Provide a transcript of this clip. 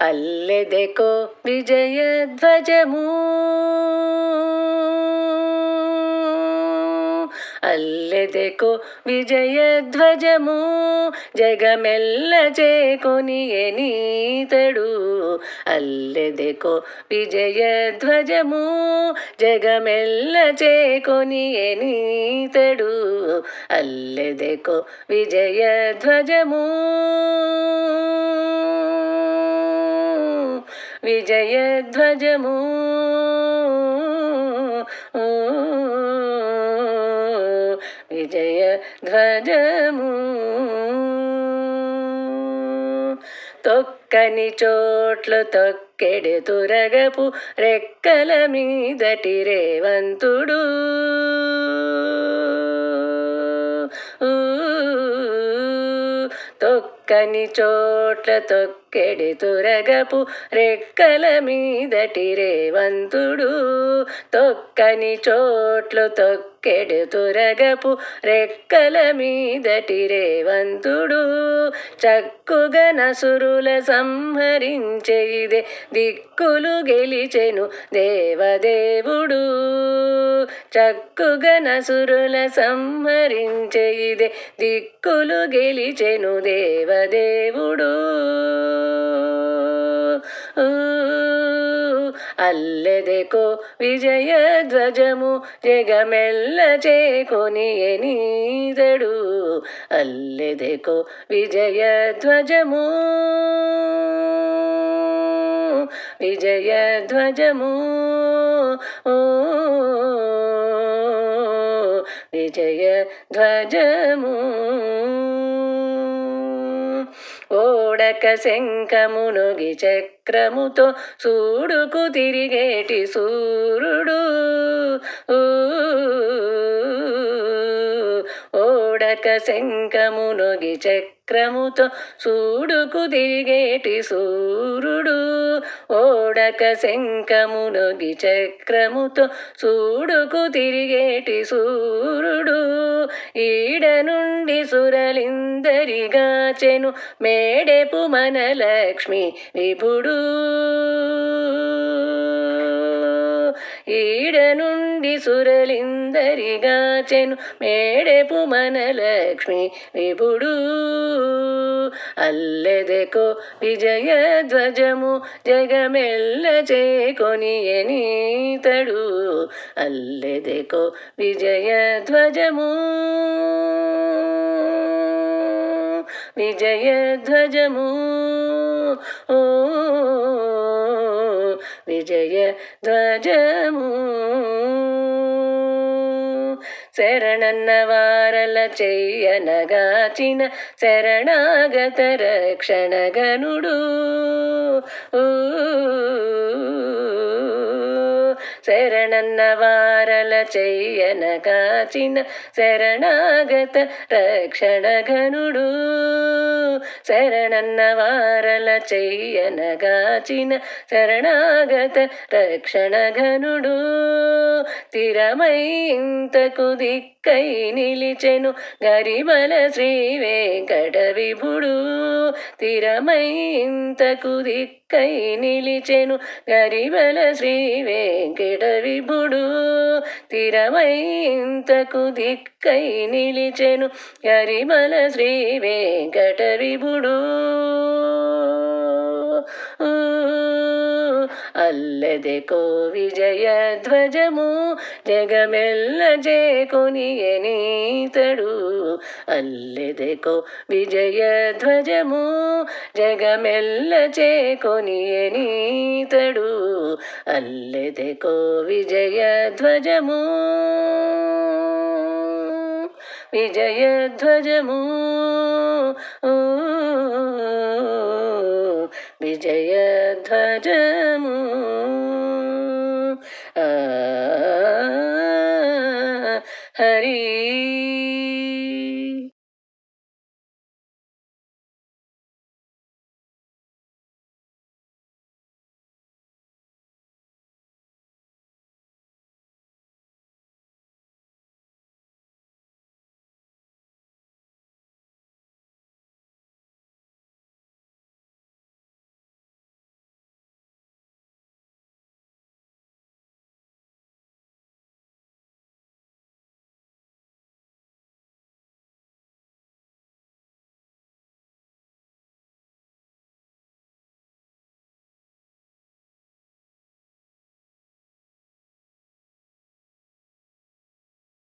అల్లెదెకో విజయధ్వజము. అల్లెదెకో విజయధ్వజము. జగమెల్ల చేకొని ఎనీతడు అల్లెదెకో విజయధ్వజము. జగమెల్ల చేకొని ఎనీతడు అల్లెదెకో విజయధ్వజము. విజయధ్వజము విజయ ధ్వజము తొక్కని చోట్లు తొక్కెడు తురగపు రెక్కల మీదటి రేవంతుడు. కని చోట్ల తొక్కెడి తురగపు రెక్కల మీదటి రేవంతుడు. తొక్కని చోట్లు తొక్కెడు తురగపు రెక్కల మీదటి రేవంతుడు. చక్కుగా నసురుల సంహరించే ఇదే దిక్కులు గెలిచెను దేవదేవుడు. చక్కుగా నసురుల సంహరించే ఇదే దిక్కులు గెలిచెను దేవదేవుడు. అల్లెదెకో విజయ ధ్వజము జగమెల్ల చేకొని ఎనీదడు అల్లెదెకో విజయ ధ్వజము విజయ ధ్వజము. ఓ విజయ ధ్వజము ఓడక శంఖమునుగి చక్రముతో సూడుకు తిరిగేటి సూరుడు ఓడక శంఖమునుగి చక్రముతో సూడుకు తిరిగేటి సూర్యుడు. ఓడక శంఖమునొగి చక్రముతో సూడుకు తిరిగేటి సూర్యుడు. ఈడ నుండి సురలిందరిగాచెను మేడెపు మన లక్ష్మి విభుడు. ఈడ నుండి సురలిందరిగాచెను మేడెపు మన లక్ష్మి విభుడు. అల్లెదెకో విజయ ధ్వజము జగమెల్ల చేకొని ఎనీతడు అల్లెదెకో విజయ ధ్వజము విజయ ధ్వజము ఓ విజయ ధ్వజము శరణన్న వారల చెయ్యనగాచిన శరణాగత రక్షణగనుడు శరణన్న వారల చెయ్యన కాచిన శరణాగత రక్షణ ఘనుడు. శరణన్న వారల చెయ్యన కాచిన శరణాగత రక్షణ ఘనుడు. తిరమై ఇంతకు దిక్కై నిలిచెను గరిమల శ్రీ వెంకట విభుడు తిరమైంతకు దిక్కై నిలిచెను గరిమల శ్రీ వెంకట విభుడు తిరమైంతకు దిక్కై నిలిచెను గరిమల శ్రీ వెంకట విభుడు. అల్లెదెకో విజయ ధ్వజము జగమెల్ల చేకొని ఎనీతడు అల్లెదెకో విజయ ధ్వజము జగమెల్ల చేకొని ఎనీతడు అల్లెదెకో విజయ ధ్వజము విజయ విజయధ్వజము హరి